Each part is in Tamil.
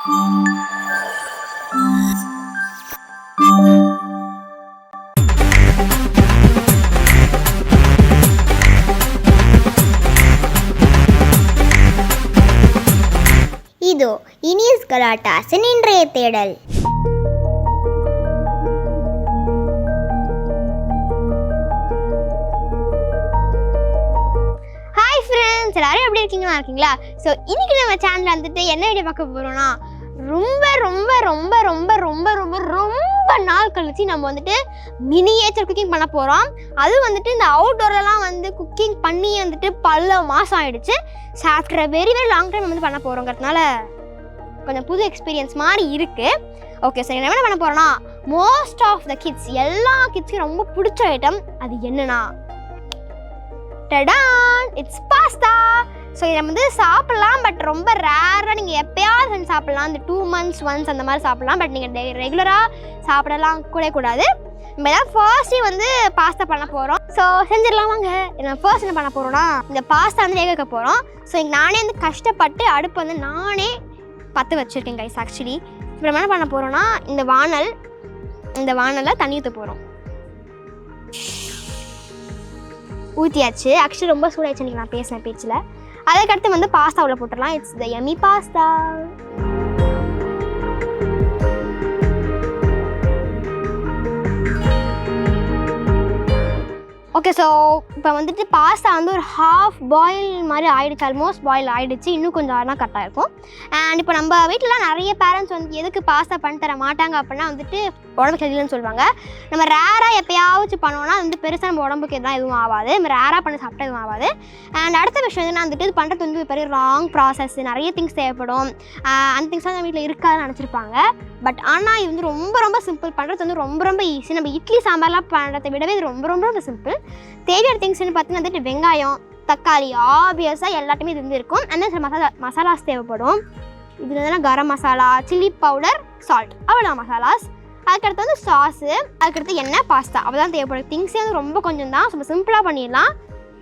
இதோ இனியஸ் கலாட்டாசன் இன்றைய தேடல். ஹாய் ஃப்ரெண்ட்ஸ் எல்லாரும் எப்படி இருக்கீங்களா இருக்கீங்களா? ஸோ இன்னைக்கு நம்ம சேனலில் வந்துட்டு என்ன வீடியோ பார்க்க போகிறோம்னா ரொம்ப ரொம்ப ரொம்ப ரொம்ப ரொம்ப ரொம்ப ரொம்ப நாள் கழித்து நம்ம வந்துட்டு மினியேச்சர் குக்கிங் பண்ண போகிறோம் அது வந்துட்டு இந்த அவுட்டோர்லலாம் வந்து குக்கிங் பண்ணி வந்துட்டு பல மாதம் ஆகிடுச்சு so after very very long time வந்து பண்ண போகிறோங்கிறதுனால கொஞ்சம் புது எக்ஸ்பீரியன்ஸ் மாதிரி இருக்குது ஓகே சரி என்ன பண்ண போகிறோன்னா மோஸ்ட் ஆஃப் த கிட்ஸ் எல்லா கிட்ஸ்க்கும் ரொம்ப பிடிச்ச ஐட்டம் அது என்னன்னா டடான் இட்ஸ் பாஸ்தா ஸோ இதை வந்து சாப்பிட்லாம் பட் ரொம்ப ரேராக நீங்கள் எப்பயாவது வந்து சாப்பிட்லாம். இந்த டூ மந்த்ஸ் ஒன்ஸ் அந்த மாதிரி சாப்பிட்லாம் பட் நீங்கள் ரெகுலராக சாப்பிடலாம் கூட கூடாது. நம்ம தான் ஃபர்ஸ்டே வந்து பாஸ்தா பண்ண போகிறோம் ஸோ செஞ்சிடலாம் வாங்க. நம்ம ஃபர்ஸ்ட் என்ன பண்ண போகிறோம்னா இந்த பாஸ்தா வந்து வேக வைக்க போகிறோம் ஸோ நானே வந்து கஷ்டப்பட்டு அடுப்பு வந்து நானே பற்ற வச்சுருக்கேன் கைஸ் ஆக்சுவலி இப்போ நம்ம என்ன பண்ண போகிறோம்னா இந்த வானல் இந்த வானலில் தண்ணி ஊற்ற போகிறோம் ஊற்றியாச்சு ஆக்சுவலி ரொம்ப சூடாயிடுச்சு நீங்கள் நான் பேசினேன் பேச்சில். அதுக்கடுத்து வந்து பாஸ்தாவில் போட்டுடலாம். It's the Amy pasta okay so இப்போ வந்துட்டு பாஸ்தா வந்து ஒரு ஹாஃப் பாயில் மாதிரி ஆயிடுச்சு ஆல்மோஸ்ட் பாயில் ஆயிடுச்சு. இன்னும் கொஞ்சம் ஆனால் கரெக்டாக இருக்கும் அண்ட் இப்போ நம்ம வீட்டிலலாம் நிறைய பேரண்ட்ஸ் வந்து எதுக்கு பாஸ்தா பண்ணி தர மாட்டாங்க அப்படின்னா வந்துட்டு உடம்பு சரியில்லைன்னு சொல்லுவாங்க. நம்ம ரேராக எப்பயாச்சும் பண்ணோம்னா வந்து பெருசாக நம்ம உடம்புக்கு எதுவும் எதுவும் ஆகாது. நம்ம ரேராக பண்ண சாப்பிட்டா எதுவும் ஆகாது. அண்ட் அடுத்த விஷயம் என்னன்னா வந்துட்டு இது பண்ணுறது வந்து பெரிய ராங் ப்ராசஸ் நிறைய திங்ஸ் தேவைப்படும். அந்த திங்ஸ்லாம் நம்ம வீட்டில் இருக்காதுன்னு நினச்சிருப்பாங்க. பட் ஆனால் இது வந்து ரொம்ப ரொம்ப சிம்பிள் பண்ணுறது வந்து ரொம்ப ரொம்ப ஈஸி நம்ம இட்லி சாம்பார்லாம் பண்ணுறதை விடவே இது ரொம்ப ரொம்ப ரொம்ப சிம்பிள் தேவையான திங்ஸ்னு பார்த்தீங்கன்னா வந்துட்டு வெங்காயம் தக்காளி ஆப்வியஸாக எல்லாத்தையுமே இது வந்து இருக்கும். அந்த சில மசாலா மசாலாஸ் தேவைப்படும். இது வந்து garam masala chilli powder salt அவ்வளோ மசாலாஸ். அதுக்கடுத்து வந்து சாஸு அதுக்கடுத்து எண்ணெய் பாஸ்தா அவ்வளோதான் தேவைப்படும். திங்ஸே வந்து ரொம்ப கொஞ்சம் தான் ரொம்ப சிம்பிளாக பண்ணிடலாம்.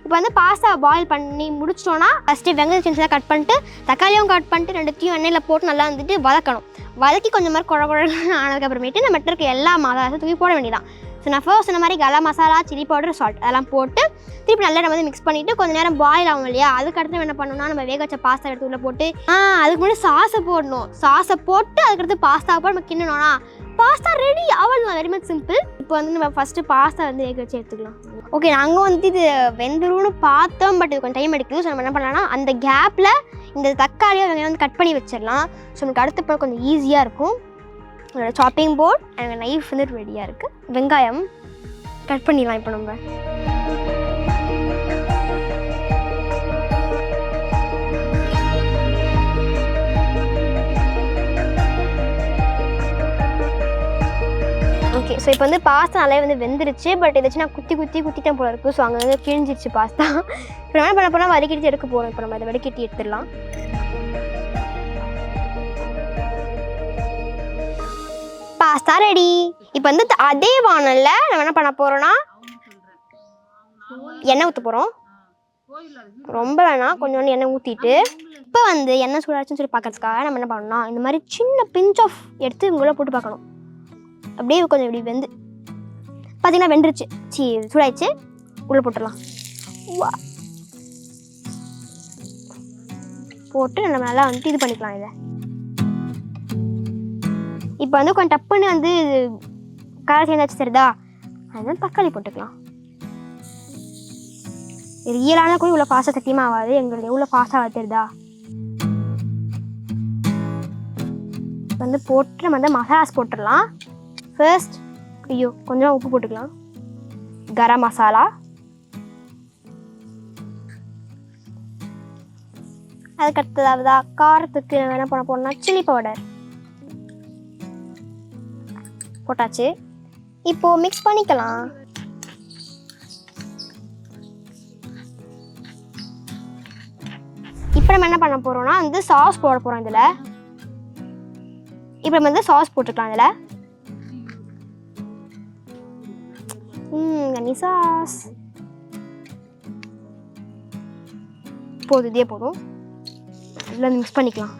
இப்போ வந்து பாஸ்தா பாயில் பண்ணி முடிச்சிட்டோன்னா ஃபஸ்ட்டு வெங்காயம் சின்ன கட் பண்ணிட்டு தக்காளியும் கட் பண்ணிட்டு ரெண்டுத்தையும் எண்ணெயில் போட்டு நல்லா வந்துட்டு வதக்கணும். வதக்கி கொஞ்சம் மாதிரி குழ குழன்னு ஆனதுக்கப்புறமேட்டு நம்ம இருக்க எல்லா மசாலாஸும் தூக்கி போட வேண்டியதான் ஸோ நான் ஃபர்ஸ்ட் சொன்ன மாதிரி கலா மசாலா சில்லி பவுடர் சால்ட் அதெல்லாம் போட்டு திருப்பி நல்லா நம்ம வந்து மிக்ஸ் பண்ணிவிட்டு கொஞ்சம் நேரம் பாயில் ஆகும் இல்லையா? அதுக்கடுத்து என்ன பண்ணணும்னா நம்ம வேக வச்ச பாஸ்தா எடுத்து உள்ளே போட்டு ஆ அதுக்கு முன்னாடி சாஸை போடணும். சாஸை போட்டு அதுக்கடுத்து பாஸ்தா போட்டு நம்ம கிண்ணணும்னா பாஸ்தா ரெடி அவள் வெரி மச் சிம்பிள் இப்போ வந்து நம்ம ஃபஸ்ட்டு பாஸ்தா வந்து வேக வச்சு எடுத்துக்கலாம். ஓகே நாங்கள் வந்து இது வெந்துரும்னு பார்த்தோம் பட் இது கொஞ்சம் டைம் எடுக்குது. ஸோ நம்ம என்ன பண்ணலாம்னா அந்த கேப்பில் இந்த தக்காளியை வந்து கட் பண்ணி வச்சிடலாம். ஸோ நமக்கு அடுத்த படம் கொஞ்சம் ஈஸியாக இருக்கும். என்னோடய சாப்பிங் போர்ட் எனக்கு நைஃப் வந்து ரெடியாக இருக்குது வெங்காயம் கட் பண்ணிடலாம் இப்போ நம்ம. ஓகே ஸோ இப்போ வந்து பாஸ்தா நல்லா வந்து வெந்துருச்சு பட் இதாச்சும் நான் குத்தி குத்தி குத்திட்டேன் போல இருக்குது ஸோ அங்கே வந்து கிழிஞ்சிருச்சு பாஸ்தா இப்போ என்ன பண்ண போனால் வடிகட்டி எடுக்க போகிறோம் இப்போ நம்ம அதை வடிகட்டி எடுத்துடலாம். Pasta ready. இப்போ வந்து த- அதே வானல்ல நம்ம என்ன பண்ண போறோம்னா எண்ணெய் ஊற்ற போகிறோம் ரொம்ப வேணாம் கொஞ்சோண்டு எண்ணெய் ஊற்றிட்டு இப்போ வந்து எண்ணெய் சூடாச்சுன்னு சொல்லி பார்க்கறதுக்காக நம்ம என்ன பண்ணணும்னா இந்த மாதிரி சின்ன பிஞ்ச் ஆஃப் எடுத்து உள்ள போட்டு பார்க்கணும் அப்படியே கொஞ்சம் இப்படி வெந்து பார்த்தீங்கன்னா வெந்துருச்சு. சி சூடாயிடுச்சு. உள்ளே போட்டுடலாம். போட்டு நம்ம நல்லா வந்துட்டு இது பண்ணிக்கலாம் இதை. இப்போ வந்து கொஞ்சம் டப்புன்னு வந்து கலர் சேர்ந்தாச்சு சரிதா? அதனால தக்காளி போட்டுக்கலாம். ரியலான கூட இவ்வளோ ஃபாஸ்ட்டாக சத்தியமாக ஆகாது. எங்களுக்கு எவ்வளோ ஃபாஸ்ட்டாக தெரியுதா? வந்து போட்டு நம்ம வந்து மசாலாஸ் போட்டுடலாம். ஃபர்ஸ்ட் ஐயோ கொஞ்சம் உப்பு போட்டுக்கலாம். கரம் மசாலா அதுக்கடுத்ததாவதா காரத்துக்கு என்ன பண்ண போனோம்னா சில்லி பவுடர் போட்டாச்சு. இப்போ மிக்ஸ் பண்ணிக்கலாம். இப்போ நம்ம என்ன பண்ண போறோம்னா வந்து சாஸ் போட போறோம் இதுல. இப்போ நம்ம வந்து சாஸ் போட்டுக்கலாம் இதுல. ம் கன்னி சாஸ் போதும் இதே போதும். எல்லாம் மிக்ஸ் பண்ணிக்கலாம்.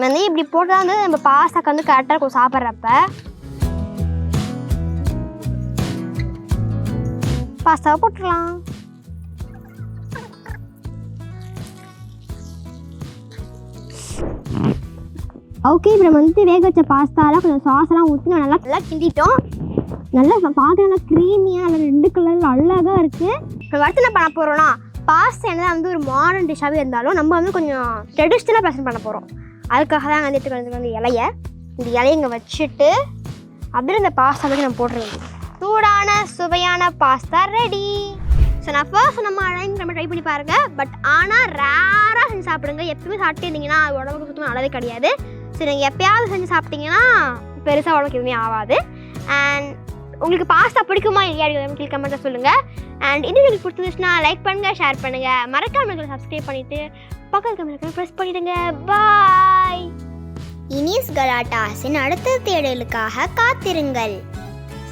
வந்து இப்படி போட்டால் வந்து நம்ம பாஸ்தாக்கு வந்து கரெக்டாக இருக்கும் சாப்பிட்றப்ப. பாஸ்தாவை போட்டுடலாம் ஓகே இப்போ நம்ம வந்து வேக வச்ச பாஸ்தாலாம் கொஞ்சம் சாஸ்லாம் ஊற்றி நல்லா நல்லா கிண்டிட்டோம். நல்லா பார்க்க நல்லா க்ரீமியாக நல்லா ரெண்டு கலரில் அழகாக இருக்குது இப்போ அடுத்து என்ன பண்ண போகிறோம்னா பாஸ்தா என்ன வந்து ஒரு மாடர்ன் டிஷ்ஷாகவே இருந்தாலும் நம்ம வந்து கொஞ்சம் ட்ரெடிஷ்னலாக ப்ரெசென்ட் பண்ண போகிறோம் அதுக்காக தான் வந்துட்டு எடுத்துக்கிறது வந்து இலைய. இந்த இலையை இங்கே வச்சுட்டு அப்படியே இந்த பாஸ்தா வந்து நம்ம போட்டுருவோம் சூடான சுவையான பாஸ்தா ரெடி ஸோ நான் ஃபர்ஸ்ட் நம்ம அழகு நம்ம ட்ரை பண்ணி பாருங்கள் பட் ஆனால் ரேராக செஞ்சு சாப்பிடுங்க. எப்பவுமே சாப்பிட்டே இருந்தீங்கன்னா அது உடம்புக்கு சுத்தமாக நல்லது கிடையாது. ஸோ நீங்கள் எப்பயாவது செஞ்சு சாப்பிட்டீங்கன்னா பெருசாக உடம்புக்கு எதுவுமே ஆகாது. அண்ட் உங்களுக்கு பாஸ்தா பிடிக்குமா இல்லையா கீழ் கமெண்ட்டில் சொல்லுங்கள் அண்ட் இது உங்களுக்கு பிடிச்சிருந்துச்சுன்னா லைக் பண்ணுங்கள் ஷேர் பண்ணுங்கள் மறக்காமல் சப்ஸ்கிரைப் பண்ணிவிட்டு பக்கத்து கமெண்ட் ப்ரெஸ் பண்ணிடுங்க. பாய் இனிஸ் கலாட்டாஸின் அடுத்த தேடலுக்காக காத்திருங்கள்.